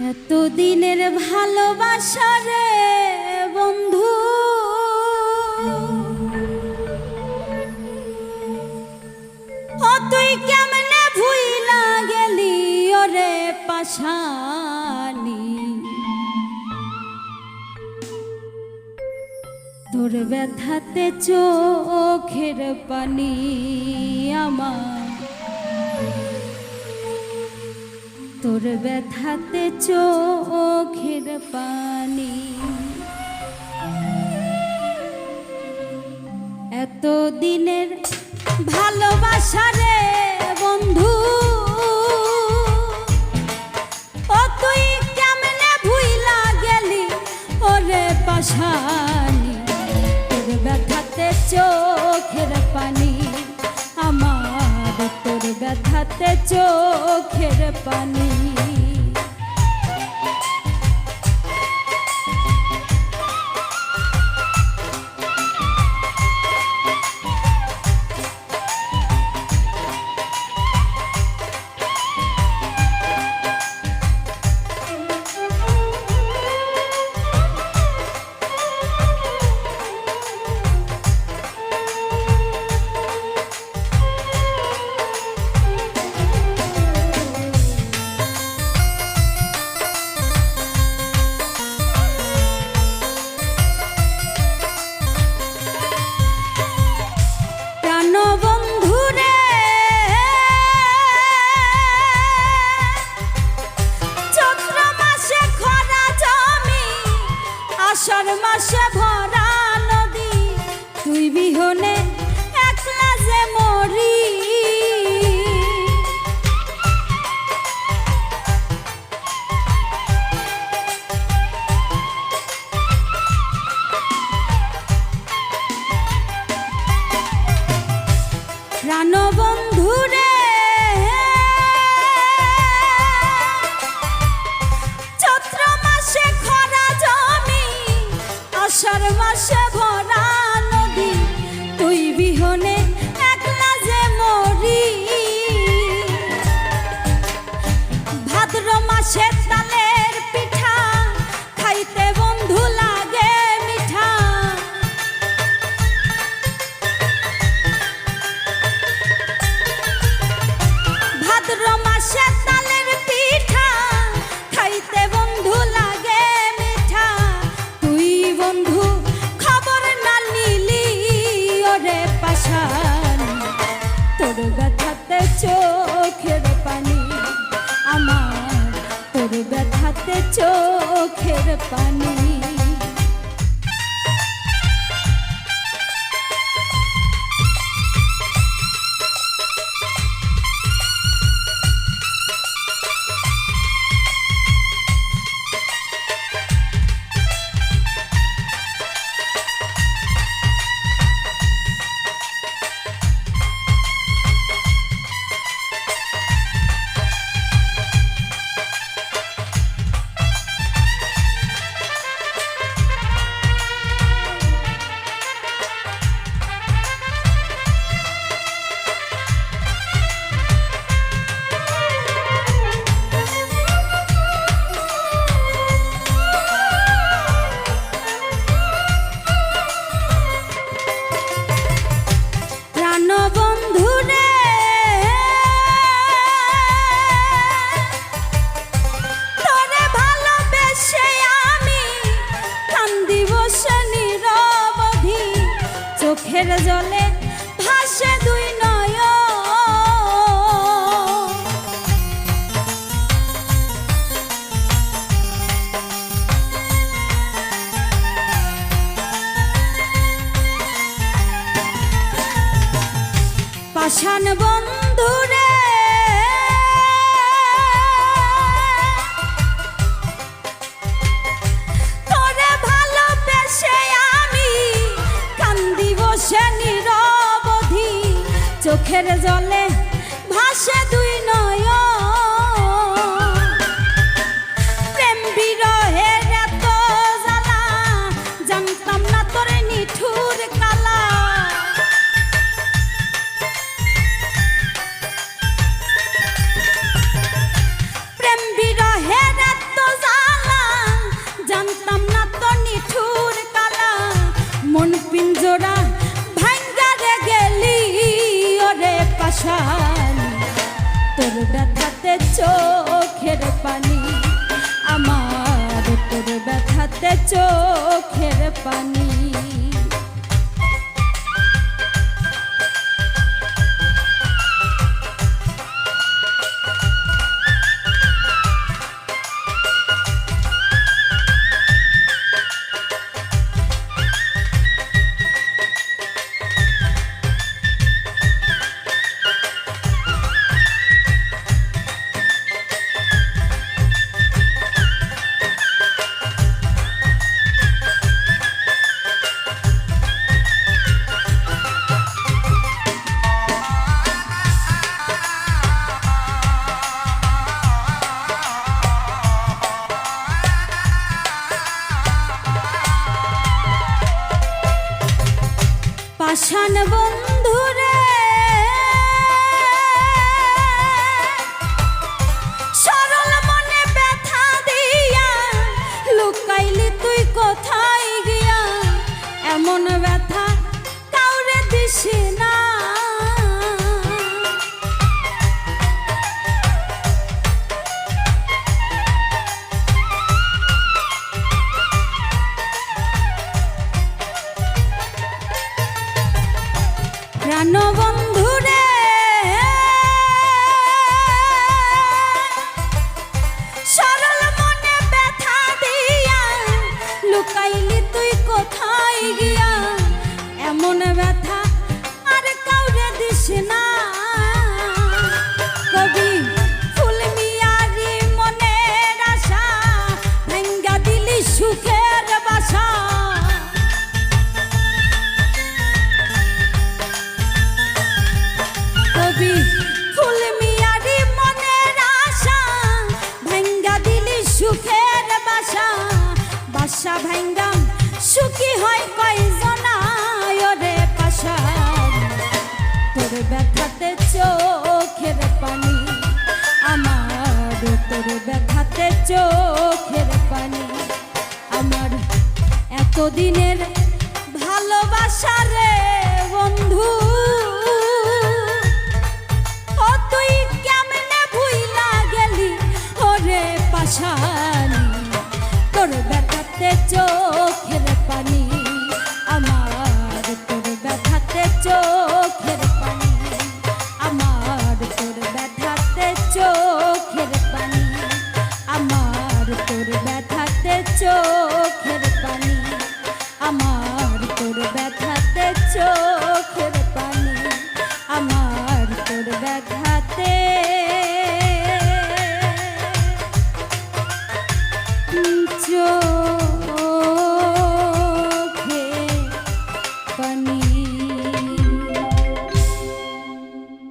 এতদিনের ভালোবাসা রে বন্ধু। ও তুই কেমনে ভুইলা গেলি ওরে পাশানি? তোর ব্যথাতে চোখের পানি আমার তোর ব্যথাতে চোখের পানি। এত দিনের ভালোবাসা রে বন্ধু, ও তুই কেমনে ভুইলা গেলি ওরে পাশা? হাতে চোখের পানি। பான চোখের জলে চোখের পানি আমার তোর ব্যথাতে চোখের পানি। পাষাণ বন্ধ জানো বন্ধু আছে ব্যথাতে চোখের পানি আমার তোর ব্যথাতে চোখের পানি আমার এতদিনের ভালোবাসা রে। রাধা